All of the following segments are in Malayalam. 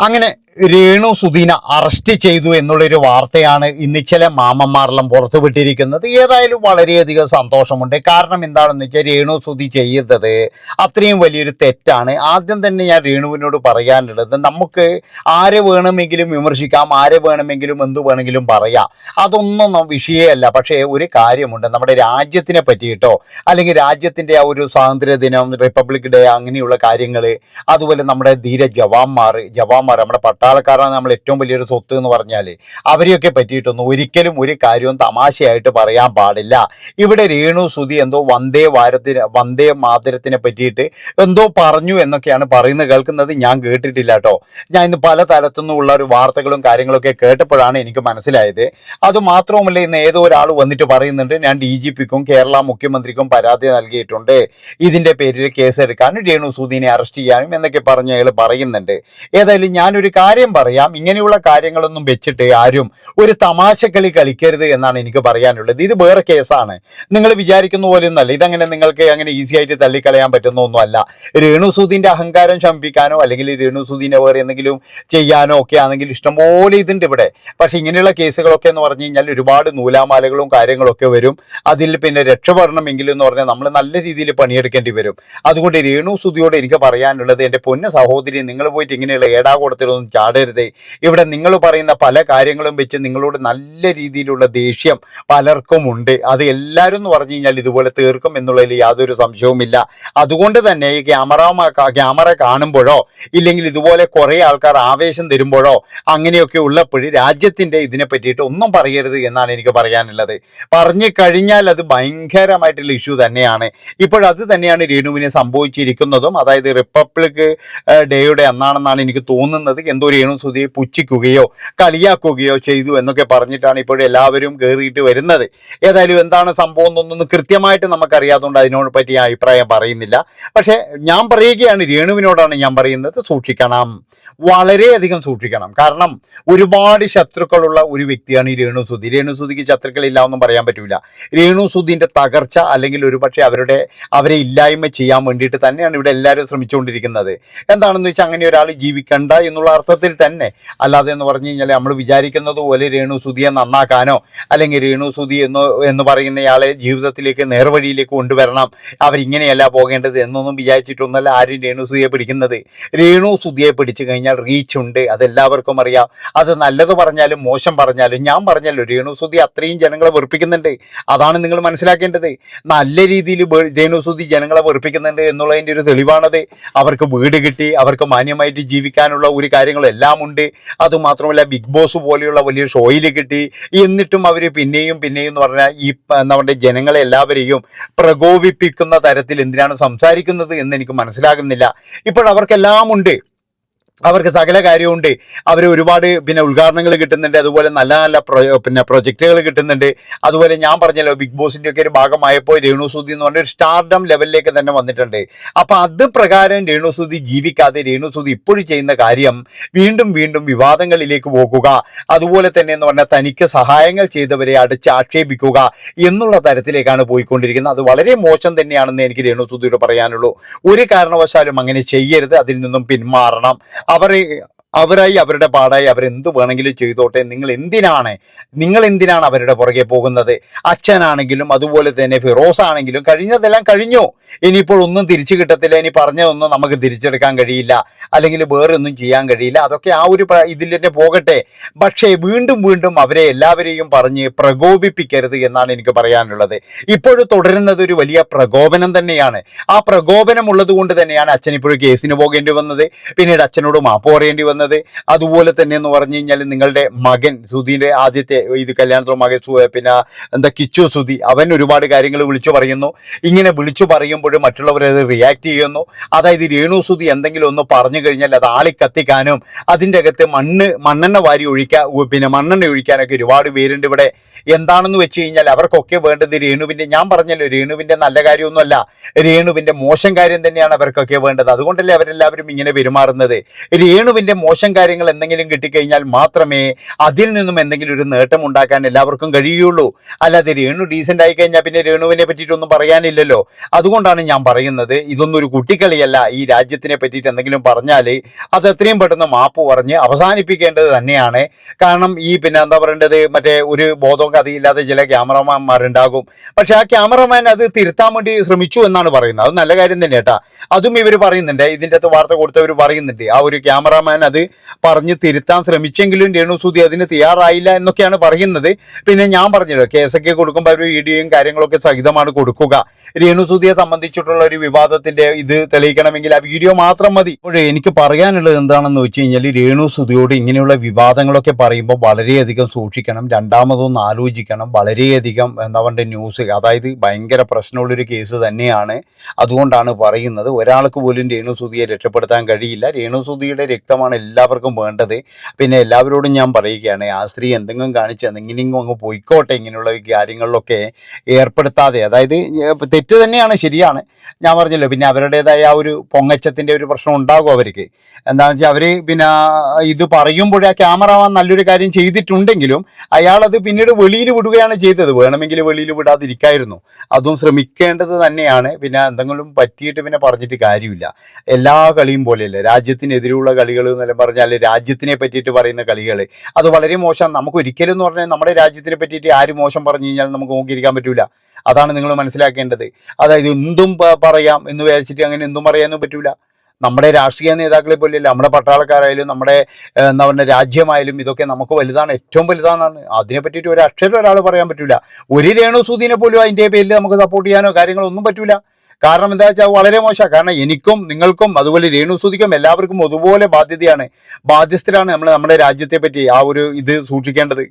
അങ്ങനെ രേണു സുധീന അറസ്റ്റ് ചെയ്തു എന്നുള്ളൊരു വാർത്തയാണ് ഇന്ന് ചില മാമന്മാരെല്ലാം പുറത്തുവിട്ടിരിക്കുന്നത്. ഏതായാലും വളരെയധികം സന്തോഷമുണ്ട്. കാരണം എന്താണെന്ന് വെച്ചാൽ രേണു സുധി ചെയ്തത് അത്രയും വലിയൊരു തെറ്റാണ്. ആദ്യം തന്നെ ഞാൻ രേണുവിനോട് പറയാനുള്ളത് നമുക്ക് ആരെ വേണമെങ്കിലും വിമർശിക്കാം ആരെ വേണമെങ്കിലും എന്തു വേണമെങ്കിലും പറയാം. അതൊന്നും വിഷയമല്ല. പക്ഷേ ഒരു കാര്യമുണ്ട്. നമ്മുടെ രാജ്യത്തിനെ പറ്റിയിട്ടോ അല്ലെങ്കിൽ രാജ്യത്തിന്റെ ആ ഒരു സ്വാതന്ത്ര്യ ദിനം റിപ്പബ്ലിക് ഡേ അങ്ങനെയുള്ള കാര്യങ്ങൾ അതുപോലെ നമ്മുടെ ധീര ജവാന്മാർ ജവാന്മാർ നമ്മുടെ പട്ടാളക്കാരാണ് നമ്മൾ ഏറ്റവും വലിയൊരു സ്വത്ത് എന്ന് പറഞ്ഞാൽ. അവരെയൊക്കെ പറ്റിയിട്ടൊന്നും ഒരിക്കലും ഒരു കാര്യവും തമാശയായിട്ട് പറയാൻ പാടില്ല. ഇവിടെ രേണു സുതി എന്തോ വന്ദേ ഭാരത്തിന് വന്ദേ മാതരത്തിനെ പറ്റിയിട്ട് എന്തോ പറഞ്ഞു എന്നൊക്കെയാണ് പറയുന്നത് കേൾക്കുന്നത്. ഞാൻ കേട്ടിട്ടില്ല കേട്ടോ. ഞാൻ ഇന്ന് പല തരത്തുനിന്നുള്ള ഒരു വാർത്തകളും കാര്യങ്ങളൊക്കെ കേട്ടപ്പോഴാണ് എനിക്ക് മനസ്സിലായത്. അത് മാത്രവുമല്ല ഇന്ന് ഏതോ ഒരാൾ വന്നിട്ട് പറയുന്നുണ്ട് ഞാൻ ഡി ജി പിക്കും കേരള മുഖ്യമന്ത്രിക്കും പരാതി നൽകിയിട്ടുണ്ട്. ഇതിന്റെ പേരിൽ കേസെടുക്കാനും രേണു സൂദിനെ അറസ്റ്റ് ചെയ്യാനും എന്നൊക്കെ പറഞ്ഞ് അയാൾ പറയുന്നുണ്ട്. ഏതായാലും ഞാനൊരു കാര്യം പറയാം. ഇങ്ങനെയുള്ള കാര്യങ്ങളൊന്നും വെച്ചിട്ട് ആരും ഒരു തമാശക്കളി കളിക്കരുത് എന്നാണ് എനിക്ക് പറയാനുള്ളത്. ഇത് വേറെ കേസാണ്. നിങ്ങൾ വിചാരിക്കുന്ന പോലെ ഒന്നല്ല ഇതങ്ങനെ നിങ്ങൾക്ക് അങ്ങനെ ഈസി ആയിട്ട് തള്ളിക്കളയാൻ പറ്റുന്ന ഒന്നുമല്ല രേണു സുധീന്റെ അഹങ്കാരം ശമിപ്പിക്കാനോ അല്ലെങ്കിൽ രേണുസൂദിനെ വേറെ എന്തെങ്കിലും ചെയ്യാനോ ഒക്കെ ആണെങ്കിൽ ഇഷ്ടംപോലെ ഇതുണ്ട് ഇവിടെ. പക്ഷെ ഇങ്ങനെയുള്ള കേസുകളൊക്കെ എന്ന് പറഞ്ഞു കഴിഞ്ഞാൽ ഒരുപാട് നൂലാമാലകളും കാര്യങ്ങളൊക്കെ വരും. അതിൽ പിന്നെ രക്ഷപ്പെടണമെങ്കിൽ എന്ന് പറഞ്ഞാൽ നമ്മൾ നല്ല രീതിയിൽ പണിയെടുക്കേണ്ടി വരും. അതുകൊണ്ട് രേണു സുധിയോട് എനിക്ക് പറയാനുള്ളത് എന്റെ പൊന്ന സഹോദരി നിങ്ങൾ പോയിട്ട് ഇങ്ങനെയുള്ള ഏടാകൂടത്തിലൊന്നും ചാടരുത്. ഇവിടെ നിങ്ങൾ പറയുന്ന പല കാര്യങ്ങളും വെച്ച് നിങ്ങളോട് നല്ല രീതിയിലുള്ള ദേഷ്യം പലർക്കും ഉണ്ട് അത് എല്ലാവരും എന്ന് പറഞ്ഞു കഴിഞ്ഞാൽ ഇതുപോലെ തീർക്കും എന്നുള്ളതിൽ യാതൊരു സംശയവുമില്ല. അതുകൊണ്ട് തന്നെ ഈ ക്യാമറ ക്യാമറ കാണുമ്പോഴോ ഇല്ലെങ്കിൽ ഇതുപോലെ കുറേ ആൾക്കാർ ആവേശം തരുമ്പോഴോ അങ്ങനെയൊക്കെ ഉള്ളപ്പോൾ രാജ്യത്തിന്റെ ഇതിനെ പറ്റിയിട്ട് ഒന്നും പറയരുത് എന്നാണ് എനിക്ക് പറയാനുള്ളത്. പറഞ്ഞു കഴിഞ്ഞാൽ അത് ഭയങ്കരമായിട്ടുള്ള ഇഷ്യൂ തന്നെയാണ്. ഇപ്പോഴത് തന്നെയാണ് രേണുവിനെ സംഭവിച്ചിരിക്കുന്നതും. അതായത് റിപ്പബ്ലിക് ഡേയുടെ അന്നാണെന്നാണ് എനിക്ക് തോന്നുന്നത്. എന്തോ രേണു സുധിയെ പുച്ഛിക്കുകയോ കളിയാക്കുകയോ ചെയ്തു എന്നൊക്കെ പറഞ്ഞിട്ടാണ് ഇപ്പോൾ എല്ലാവരും കയറിയിട്ട് വരുന്നത്. ഏതായാലും എന്താണ് സംഭവം എന്നൊന്നും കൃത്യമായിട്ട് നമുക്കറിയാത്തതുകൊണ്ട് അതിനോട് പറ്റി അഭിപ്രായം പറയുന്നില്ല. പക്ഷേ ഞാൻ പറയുകയാണ് രേണുവിനോടാണ് ഞാൻ പറയുന്നത് സൂക്ഷിക്കണം. വളരെയധികം സൂക്ഷിക്കണം. കാരണം ഒരുപാട് ശത്രുക്കളുള്ള ഒരു വ്യക്തിയാണ് ഈ രേണു സുധി. രേണു സുധിക്ക് ശത്രുക്കളില്ല എന്നും പറയാൻ പറ്റില്ല രേണു സുധിന്റെ തകർച്ച അല്ലെങ്കിൽ ഒരുപക്ഷെ അവരുടെ അവരെ ഇല്ലായ്മ ചെയ്യാൻ വേണ്ടിയിട്ട് തന്നെയാണ് ഇവിടെ എല്ലാവരും ശ്രമിച്ചുകൊണ്ടിരിക്കുന്നത്. എന്താണെന്ന് വെച്ചാൽ അങ്ങനെ ഒരാൾ ജീവിക്കണ്ട എന്നുള്ള അർത്ഥത്തിൽ തന്നെ. അല്ലാതെ എന്ന് പറഞ്ഞു കഴിഞ്ഞാൽ നമ്മൾ വിചാരിക്കുന്നത് പോലെ രേണു നന്നാക്കാനോ അല്ലെങ്കിൽ രേണു സുധി എന്ന് എന്ന് പറയുന്നയാളെ ജീവിതത്തിലേക്ക് നേർവഴിയിലേക്ക് കൊണ്ടുവരണം അവരിങ്ങനെയല്ല പോകേണ്ടത് എന്നൊന്നും വിചാരിച്ചിട്ടൊന്നുമല്ല ആരും രേണു സുധിയെ പിടിക്കുന്നത്. രേണു സുധിയെ പിടിച്ചു കഴിഞ്ഞാൽ റീച്ച് ഉണ്ട് അതെല്ലാവർക്കും അറിയാം. അത് നല്ലത് പറഞ്ഞാലും മോശം പറഞ്ഞാലും ഞാൻ പറഞ്ഞല്ലോ രേണു സുധി അത്രയും ജനങ്ങളെ വെറുപ്പിക്കുന്നുണ്ട്. അതാണ് നിങ്ങൾ മനസ്സിലാക്കേണ്ടത്. നല്ല രീതിയിൽ രേണു സുധി ജനങ്ങളെ വെറുപ്പിക്കുന്നുണ്ട് എന്നുള്ളതിന്റെ ഒരു തെളിവാണത്. അവർക്ക് വീട് കിട്ടി അവർക്ക് മാന്യമായിട്ട് ജീവിക്കാനുള്ള ഒരു കാര്യങ്ങളും എല്ലാം ഉണ്ട്. അതുമാത്രമല്ല ബിഗ് ബോസ് പോലെയുള്ള വലിയ ഷോയിൽ കിട്ടി. എന്നിട്ടും അവർ പിന്നെയും പിന്നെയും എന്ന് പറഞ്ഞാൽ ഈ നമ്മുടെ ജനങ്ങളെ എല്ലാവരെയും പ്രകോപിപ്പിക്കുന്ന തരത്തിൽ എന്തിനാണ് സംസാരിക്കുന്നത് എന്ന് എനിക്ക് മനസ്സിലാകുന്നില്ല. ഇപ്പോൾ അവർക്കെല്ലാം ഉണ്ട് അവർക്ക് സകല കാര്യമുണ്ട് അവർ ഒരുപാട് പിന്നെ ഉദ്ഘാടനങ്ങൾ കിട്ടുന്നുണ്ട്. അതുപോലെ നല്ല നല്ല പിന്നെ പ്രൊജക്റ്റുകൾ കിട്ടുന്നുണ്ട്. അതുപോലെ ഞാൻ പറഞ്ഞല്ലോ ബിഗ് ബോസിന്റെ ഒക്കെ ഒരു ഭാഗമായപ്പോൾ രേണു സുധി എന്ന് പറഞ്ഞ ഒരു സ്റ്റാർഡം ലെവലിലേക്ക് തന്നെ വന്നിട്ടുണ്ട്. അപ്പം അത് പ്രകാരം രേണു സുധി ജീവിക്കാതെ രേണു സുധി ഇപ്പോഴും ചെയ്യുന്ന കാര്യം വീണ്ടും വീണ്ടും വിവാദങ്ങളിലേക്ക് പോകുക. അതുപോലെ തന്നെ എന്ന് പറഞ്ഞാൽ തനിക്ക് സഹായങ്ങൾ ചെയ്തവരെ അടിച്ച് ആക്ഷേപിക്കുക എന്നുള്ള തരത്തിലേക്കാണ് പോയിക്കൊണ്ടിരിക്കുന്നത്. അത് വളരെ മോശം തന്നെയാണെന്ന് എനിക്ക് രേണു സുധിയോട് പറയാനുള്ളൂ. ഒരു കാരണവശാലും അങ്ങനെ ചെയ്യരുത്. അതിൽ നിന്നും പിന്മാറണം. അവർ അവരായി അവരുടെ പാടായി അവരെന്ത് വേണമെങ്കിലും ചെയ്തോട്ടെ. നിങ്ങൾ എന്തിനാണ്? നിങ്ങൾ എന്തിനാണ് അവരുടെ പുറകെ പോകുന്നത്? അച്ഛനാണെങ്കിലും അതുപോലെ തന്നെ ഫിറോസ് ആണെങ്കിലും കഴിഞ്ഞതെല്ലാം കഴിഞ്ഞു. ഇനിയിപ്പോൾ ഒന്നും തിരിച്ചു കിട്ടത്തില്ല. ഇനി പറഞ്ഞതൊന്നും നമുക്ക് തിരിച്ചെടുക്കാൻ കഴിയില്ല. അല്ലെങ്കിൽ വേറെ ഒന്നും ചെയ്യാൻ കഴിയില്ല. അതൊക്കെ ആ ഒരു ഇതിൽ തന്നെ പോകട്ടെ. പക്ഷേ വീണ്ടും വീണ്ടും അവരെ എല്ലാവരെയും പറഞ്ഞ് പ്രകോപിപ്പിക്കരുത് എന്നാണ് എനിക്ക് പറയാനുള്ളത്. ഇപ്പോഴും തുടരുന്നത് ഒരു വലിയ പ്രകോപനം തന്നെയാണ്. ആ പ്രകോപനം ഉള്ളത് കൊണ്ട് തന്നെയാണ് അച്ഛൻ ഇപ്പോഴും കേസിന് പോകേണ്ടി വന്നത്. പിന്നീട് അച്ഛനോട് മാപ്പ് പറയേണ്ടി വന്നത്. അതുപോലെ തന്നെ എന്ന് പറഞ്ഞു കഴിഞ്ഞാൽ നിങ്ങളുടെ മകൻ സുധീന്റെ ആദ്യത്തെ ഇത് കല്യാണത്തിലെ മകൻ പിന്നെ എന്താ കിച്ചു സുധി അവൻ ഒരുപാട് കാര്യങ്ങൾ വിളിച്ചു പറയുന്നു. ഇങ്ങനെ വിളിച്ചു പറയുമ്പോൾ മറ്റുള്ളവർ അത് റിയാക്ട് ചെയ്യുന്നു. അതായത് രേണു സുധി എന്തെങ്കിലും ഒന്ന് പറഞ്ഞു കഴിഞ്ഞാൽ അത് ആളി കത്തിക്കാനും അതിന്റെ അകത്ത് മണ്ണ് മണ്ണെണ്ണ വാരി ഒഴിക്കാൻ പിന്നെ മണ്ണെണ്ണ ഒഴിക്കാനൊക്കെ ഒരുപാട് പേരുണ്ട് ഇവിടെ. എന്താണെന്ന് വെച്ച് കഴിഞ്ഞാൽ അവർക്കൊക്കെ വേണ്ടത് രേണുവിന്റെ ഞാൻ പറഞ്ഞല്ലോ രേണുവിന്റെ നല്ല കാര്യമൊന്നുമല്ല. രേണുവിന്റെ മോശം കാര്യം തന്നെയാണ് അവർക്കൊക്കെ വേണ്ടത്. അതുകൊണ്ടല്ലേ അവരെല്ലാവരും ഇങ്ങനെ പെരുമാറുന്നത്. രേണുവിന്റെ മോശം കാര്യങ്ങൾ എന്തെങ്കിലും കിട്ടിക്കഴിഞ്ഞാൽ മാത്രമേ അതിൽ നിന്നും എന്തെങ്കിലും ഒരു നേട്ടം ഉണ്ടാക്കാൻ എല്ലാവർക്കും കഴിയുള്ളൂ. അല്ലാതെ രേണു ഡീസന്റ് ആയി കഴിഞ്ഞാൽ പിന്നെ രേണുവിനെ പറ്റിയിട്ടൊന്നും പറയാനില്ലല്ലോ. അതുകൊണ്ടാണ് ഞാൻ പറയുന്നത് ഇതൊന്നും ഒരു കുട്ടിക്കളിയല്ല. ഈ രാജ്യത്തിനെ പറ്റിയിട്ട് എന്തെങ്കിലും പറഞ്ഞാൽ അത് എത്രയും പെട്ടെന്ന് മാപ്പ് പറഞ്ഞ് അവസാനിപ്പിക്കേണ്ടത് തന്നെയാണ്. കാരണം ഈ പിന്നെ എന്താ പറയേണ്ടത്? മറ്റേ ഒരു ബോധവും കഥയില്ലാത്ത ചില ക്യാമറമാന്മാരുണ്ടാകും പക്ഷെ ആ ക്യാമറമാൻ അത് തിരുത്താൻ വേണ്ടി ശ്രമിച്ചു എന്നാണ് പറയുന്നത്. അത് നല്ല കാര്യം തന്നെ കേട്ടാ. അതും ഇവർ പറയുന്നുണ്ട്. ഇതിന്റെ അകത്ത് വാർത്ത കൊടുത്തവർ പറയുന്നുണ്ട്. ആ ഒരു ക്യാമറമാൻ അത് പറഞ്ഞ് തിരുത്താൻ ശ്രമിച്ചെങ്കിലും രേണുസൂതി അതിന് തയ്യാറായില്ല എന്നൊക്കെയാണ് പറയുന്നത്. പിന്നെ ഞാൻ പറഞ്ഞല്ലോ കേസൊക്കെ കൊടുക്കുമ്പോൾ അവർ വീഡിയോയും കാര്യങ്ങളൊക്കെ സഹിതമാണ് കൊടുക്കുക. രേണുസൂതിയെ സംബന്ധിച്ചിട്ടുള്ള ഒരു വിവാദത്തിന്റെ ഇത് തെളിയിക്കണമെങ്കിൽ ആ വീഡിയോ മാത്രം മതി. എനിക്ക് പറയാനുള്ളത് എന്താണെന്ന് വെച്ച് കഴിഞ്ഞാൽ രേണുസുതിയോട് ഇങ്ങനെയുള്ള വിവാദങ്ങളൊക്കെ പറയുമ്പോൾ വളരെയധികം സൂക്ഷിക്കണം. രണ്ടാമതൊന്ന് ആലോചിക്കണം. വളരെയധികം എന്താ പറയുക ന്യൂസ് അതായത് ഭയങ്കര പ്രശ്നമുള്ളൊരു കേസ് തന്നെയാണ്. അതുകൊണ്ടാണ് പറയുന്നത്. ഒരാൾക്ക് പോലും രേണുസുതിയെ രക്ഷപ്പെടുത്താൻ കഴിയില്ല. രേണുസുതിയുടെ രക്തമാണ് എല്ലാവർക്കും വേണ്ടത്. പിന്നെ എല്ലാവരോടും ഞാൻ പറയുകയാണ് ആ സ്ത്രീ എന്തെങ്കിലും കാണിച്ച് എന്തെങ്കിലും അങ്ങ് പോയിക്കോട്ടെ ഇങ്ങനെയുള്ള കാര്യങ്ങളിലൊക്കെ ഏർപ്പെടുത്താതെ. അതായത് തെറ്റ് തന്നെയാണ് ശരിയാണ്. ഞാൻ പറഞ്ഞല്ലോ പിന്നെ അവരുടേതായ ആ ഒരു പൊങ്ങച്ചത്തിന്റെ ഒരു പ്രശ്നം ഉണ്ടാകും അവർക്ക്. എന്താണെന്ന് വെച്ചാൽ അവർ പിന്നെ ഇത് പറയുമ്പോഴേ ആ ക്യാമറ നല്ലൊരു കാര്യം ചെയ്തിട്ടുണ്ടെങ്കിലും അയാളത് പിന്നീട് വെളിയിൽ വിടുകയാണ് ചെയ്തത്. വേണമെങ്കിൽ വെളിയിൽ വിടാതിരിക്കായിരുന്നു. അതും ശ്രമിക്കേണ്ടത് തന്നെയാണ്. പിന്നെ എന്തെങ്കിലും പറ്റിയിട്ട് പിന്നെ പറഞ്ഞിട്ട് കാര്യമില്ല. എല്ലാ കളിയും പോലെയല്ല. രാജ്യത്തിനെതിരെയുള്ള കളികൾ എന്നെല്ലാം പറഞ്ഞാൽ രാജ്യത്തിനെ പറ്റിയിട്ട് പറയുന്ന കളികൾ അത് വളരെ മോശം നമുക്ക് ഒരിക്കലും എന്ന് പറഞ്ഞാൽ നമ്മുടെ രാജ്യത്തിനെ പറ്റിയിട്ട് ആര് മോശം പറഞ്ഞു കഴിഞ്ഞാൽ നമുക്ക് നോക്കിയിരിക്കാൻ പറ്റില്ല അതാണ് നിങ്ങൾ മനസ്സിലാക്കേണ്ടത്. അതായത് എന്തും പറയാം എന്ന് വിചാരിച്ചിട്ട് അങ്ങനെ എന്തും പറയാനും പറ്റൂല. നമ്മുടെ രാഷ്ട്രീയ നേതാക്കളെ പോലെയല്ല നമ്മുടെ പട്ടാളക്കാരായാലും നമ്മുടെ എന്താ പറയുക രാജ്യമായാലും ഇതൊക്കെ നമുക്ക് വലുതാണ് ഏറ്റവും വലുതാണെന്നാണ് അതിനെ പറ്റിയിട്ട് ഒരു അക്ഷരം ഒരാൾ പറയാൻ പറ്റില്ല ഒരു രേണുസൂദിനെ പോലും അതിന്റെ പേരിൽ നമുക്ക് സപ്പോർട്ട് ചെയ്യാനോ കാര്യങ്ങളോ ഒന്നും പറ്റില്ല കാരണം എന്താ വെച്ചാൽ വളരെ മോശമാണ് കാരണം എനിക്കും നിങ്ങൾക്കും അതുപോലെ രേണുസൂദിക്കും എല്ലാവർക്കും അതുപോലെ ബാധ്യതയാണ് ബാധ്യസ്ഥരാണ് നമ്മൾ നമ്മുടെ രാജ്യത്തെ പറ്റി ആ ഒരു ഇത് സൂക്ഷിക്കേണ്ടത്.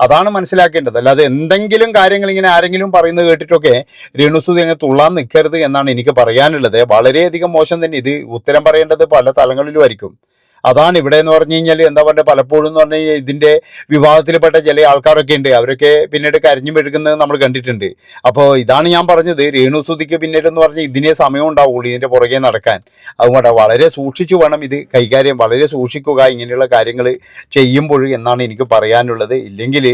അതാണ് മനസ്സിലാക്കേണ്ടത്. അല്ലാതെ എന്തെങ്കിലും കാര്യങ്ങൾ ഇങ്ങനെ ആരെങ്കിലും പറയുന്നത് കേട്ടിട്ടൊക്കെ രേണുസുതി അങ്ങ് തുള്ളാൻ നിൽക്കരുത് എന്നാണ് എനിക്ക് പറയാനുള്ളത്. വളരെയധികം മോശം തന്നെ ഇത് ഉത്തരം പറയേണ്ടത് പല തലങ്ങളിലും ആയിരിക്കും. അതാണ് ഇവിടെ എന്ന് പറഞ്ഞു കഴിഞ്ഞാൽ എന്താ പറയുക പലപ്പോഴും എന്ന് പറഞ്ഞു കഴിഞ്ഞാൽ ഇതിന്റെ വിവാദത്തിൽപ്പെട്ട ചില ആൾക്കാരൊക്കെ ഉണ്ട്. അവരൊക്കെ പിന്നീട് കരഞ്ഞു മെഴുകുന്നത് നമ്മൾ കണ്ടിട്ടുണ്ട്. അപ്പോൾ ഇതാണ് ഞാൻ പറഞ്ഞത്. രേണുസുതിക്ക് പിന്നീട് എന്ന് പറഞ്ഞാൽ ഇതിനെ സമയം ഉണ്ടാവുള്ളൂ ഇതിന്റെ പുറകെ നടക്കാൻ. അതുകൊണ്ട് വളരെ സൂക്ഷിച്ചു വേണം ഇത് കൈകാര്യം. വളരെ സൂക്ഷിക്കുക ഇങ്ങനെയുള്ള കാര്യങ്ങൾ ചെയ്യുമ്പോൾ എന്നാണ് എനിക്ക് പറയാനുള്ളത്. ഇല്ലെങ്കിൽ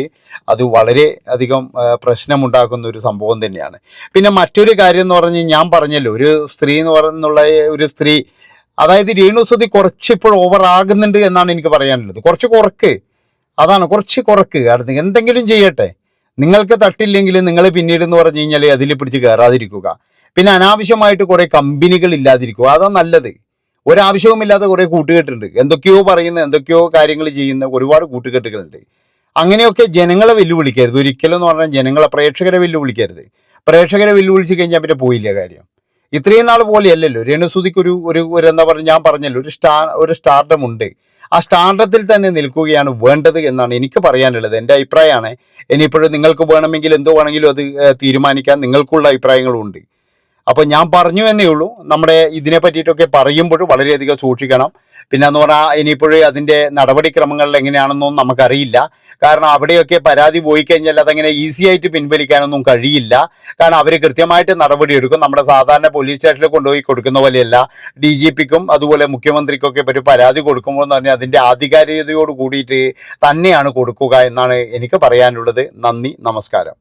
അത് വളരെ അധികം പ്രശ്നമുണ്ടാക്കുന്ന ഒരു സംഭവം തന്നെയാണ്. പിന്നെ മറ്റൊരു കാര്യം എന്ന് പറഞ്ഞ് ഞാൻ പറഞ്ഞല്ലോ. ഒരു സ്ത്രീ എന്ന് പറഞ്ഞുള്ള ഒരു സ്ത്രീ അതായത് രേണുസുതി കുറച്ച് ഇപ്പോൾ ഓവർ ആകുന്നുണ്ട് എന്നാണ് എനിക്ക് പറയാനുള്ളത്. കുറച്ച് കുറക്ക് അതാണ് കുറച്ച് കുറക്ക്. കാരണം എന്തെങ്കിലും ചെയ്യട്ടെ. നിങ്ങൾക്ക് തട്ടില്ലെങ്കിൽ നിങ്ങൾ പിന്നീട് എന്ന് പറഞ്ഞു കഴിഞ്ഞാൽ അതിൽ പിടിച്ച് കയറാതിരിക്കുക പിന്നെ അനാവശ്യമായിട്ട് കുറെ കമ്പനികൾ ഇല്ലാതിരിക്കുക. അതാ നല്ലത്. ഒരാവശ്യവുമില്ലാത്ത കുറെ കൂട്ടുകെട്ടുണ്ട്. എന്തൊക്കെയോ പറയുന്ന എന്തൊക്കെയോ കാര്യങ്ങൾ ചെയ്യുന്ന ഒരുപാട് കൂട്ടുകെട്ടുകളുണ്ട്. അങ്ങനെയൊക്കെ ജനങ്ങളെ വെല്ലുവിളിക്കരുത്. ഒരിക്കലും എന്ന് പറഞ്ഞാൽ ജനങ്ങളെ പ്രേക്ഷകരെ വെല്ലുവിളിക്കരുത്. പ്രേക്ഷകരെ വെല്ലുവിളിച്ച് കഴിഞ്ഞാൽ പിന്നെ പോയില്ല കാര്യം. ഇത്രയും നാൾ പോലെയല്ലല്ലോ. രേണുസുതിക്ക് ഒരു ഒരു ഒരു എന്താ പറയുക ഞാൻ പറഞ്ഞല്ലോ ഒരു സ്റ്റാ ഒരു സ്റ്റാർഡം ഉണ്ട്. ആ സ്റ്റാർഡത്തിൽ തന്നെ നിൽക്കുകയാണ് വേണ്ടത് എന്നാണ് എനിക്ക് പറയാനുള്ളത്. എന്റെ അഭിപ്രായമാണ്. ഇനിയിപ്പോഴും നിങ്ങൾക്ക് വേണമെങ്കിൽ എന്തോ വേണമെങ്കിലും അത് തീരുമാനിക്കാൻ നിങ്ങൾക്കുള്ള അഭിപ്രായങ്ങളും ഉണ്ട് അപ്പോൾ ഞാൻ പറഞ്ഞു എന്നേ ഉള്ളൂ. നമ്മുടെ ഇതിനെ പറ്റിയിട്ടൊക്കെ പറയുമ്പോൾ വളരെയധികം സൂക്ഷിക്കണം. പിന്നെ എന്ന് പറഞ്ഞാൽ ഇനിയിപ്പോഴും അതിന്റെ നടപടിക്രമങ്ങളിൽ എങ്ങനെയാണെന്നൊന്നും നമുക്കറിയില്ല. കാരണം അവിടെയൊക്കെ പരാതി പോയി കഴിഞ്ഞാൽ അതങ്ങനെ ഈസി ആയിട്ട് പിൻവലിക്കാനൊന്നും കഴിയില്ല. കാരണം അവർ കൃത്യമായിട്ട് നടപടി എടുക്കും നമ്മുടെ സാധാരണ പോലീസ് സ്റ്റേഷനിൽ കൊണ്ടുപോയി കൊടുക്കുന്ന പോലെയല്ല. ഡി ജി പിക്കും അതുപോലെ മുഖ്യമന്ത്രിക്കൊക്കെ ഒരു പരാതി കൊടുക്കുമ്പോൾ എന്ന് പറഞ്ഞാൽ അതിന്റെ ആധികാരികതയോട് കൂടിയിട്ട് തന്നെയാണ് കൊടുക്കുക എന്നാണ് എനിക്ക് പറയാനുള്ളത്. നന്ദി നമസ്കാരം.